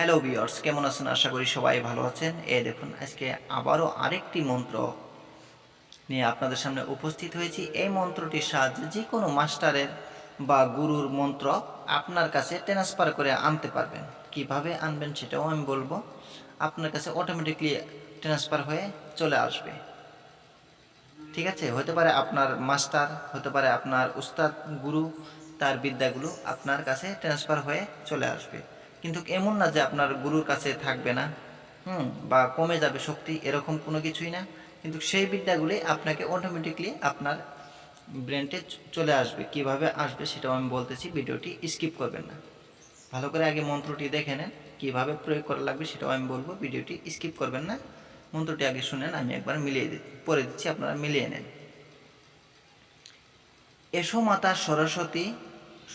Hello viewers কেমন আছেন? আশা করি সবাই ভালো আছেন। এ দেখুন, আজকে আবারও আরেকটি মন্ত্র নিয়ে আপনাদের সামনে উপস্থিত হয়েছি। এই মন্ত্রটির সাহায্যে যে কোনো মাস্টারের বা গুরুর মন্ত্র আপনার কাছে ট্রান্সফার করে আনতে পারবেন। কীভাবে আনবেন সেটাও আমি বলব। আপনার কাছে অটোমেটিকলি ট্রান্সফার হয়ে চলে আসবে। ঠিক আছে? হতে পারে আপনার মাস্টার, হতে পারে আপনার উস্তাদ, গুরু, তার বিদ্যাগুলো আপনার কাছে ট্রান্সফার হয়ে চলে আসবে। কিন্তু এমন না যে আপনার গুরুর কাছে থাকবে না, হুম, বা কমে যাবে শক্তি, এরকম কোনো কিছুই না। কিন্তু সেই বিদ্যাগুলি আপনাকে অটোমেটিকলি আপনার ব্রেনটে চলে আসবে। কীভাবে আসবে সেটাও আমি বলতেছি, ভিডিওটি স্কিপ করবেন না। ভালো করে আগে মন্ত্রটি দেখে নেন, কীভাবে প্রয়োগ করা লাগবে সেটাও আমি বলব, ভিডিওটি স্কিপ করবেন না। মন্ত্রটি আগে শুনেন, আমি একবার মিলিয়ে দি পড়ে দিচ্ছি, আপনারা মিলিয়ে নেন। এসো মাতা সরস্বতী,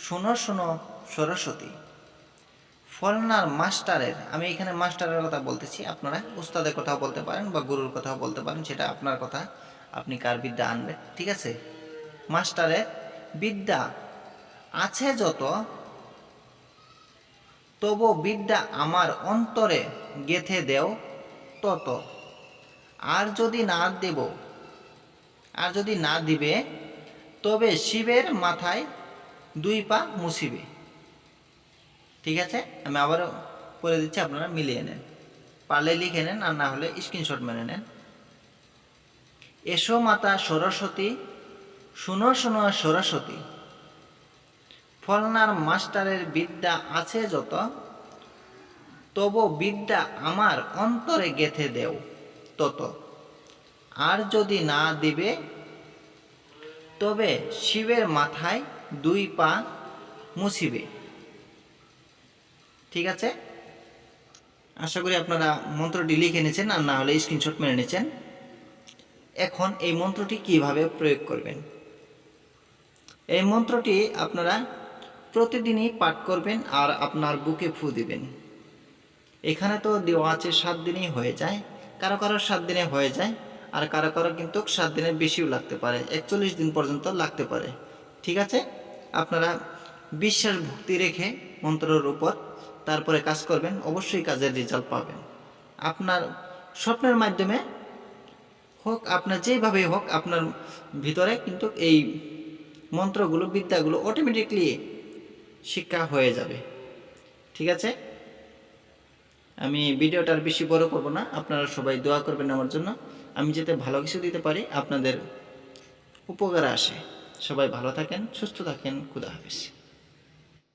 শোনো শোনো সরস্বতী। ফলনার মাস্টারের, আমি এখানে মাস্টারের কথা বলতেছি, আপনারা উস্তাদের কথাও বলতে পারেন বা গুরুর কথাও বলতে পারেন, সেটা আপনার কথা, আপনি কার বিদ্যা আনবেন, ঠিক আছে? মাস্টারের বিদ্যা আছে যত, তবু বিদ্যা আমার অন্তরে গেথে দেও তত। আর যদি না দেব, আর যদি না দিবে, তবে শিবের মাথায় দুই পা মুছিবে। ঠিক আছে? আমি আবারও করে দিচ্ছি, আপনারা মিলিয়ে নেন। পারলে লিখে নেন, আর না হলে স্ক্রিনশট মেনে নেন। এসো মাতা সরস্বতী, শুনো শুনো সরস্বতী। ফলনার মাস্টারের বিদ্যা আছে যত, তবু বিদ্যা আমার অন্তরে গেথে দেও তত। আর যদি না দিবে, তবে শিবের মাথায় দুই পা মুছিবে। ঠিক আছে? আশা করি আপনারা মন্ত্রটি লিখে নিয়েছেন আর না হলে স্ক্রিনশট মেরে নিয়েছেন। এখন এই মন্ত্রটি কীভাবে প্রয়োগ করবেন? এই মন্ত্রটি আপনারা প্রতিদিনই পাঠ করবেন আর আপনার বুকে ফু দিবেন। এখানে তো দেওয়া আছে সাত দিনই হয়ে যায়। কারও কারও সাত দিনে হয়ে যায় আর কারও কারও কিন্তু সাত দিনের বেশিও লাগতে পারে। একচল্লিশ দিন পর্যন্ত লাগতে পারে। ঠিক আছে? আপনারা বিশ্বাস, ভক্তি রেখে মন্ত্রের উপর তারপরে কাজ করবেন, অবশ্যই কাজের রেজাল্ট পাবেন। আপনার স্বপ্নের মাধ্যমে হোক, আপনার যেভাবে হোক, আপনার ভিতরে কিন্তু এই মন্ত্রগুলো, বিদ্যাগুলো অটোমেটিকলি শিক্ষা হয়ে যাবে। ঠিক আছে? আমি ভিডিওটার বেশি বড় করব না, আপনারা সবাই দোয়া করবেন আমার জন্য। আমি যাতে ভালো কিছু দিতে পারি, আপনাদের উপকারে আসে। সবাই ভালো থাকেন, সুস্থ থাকেন, খুদা হাফিজ।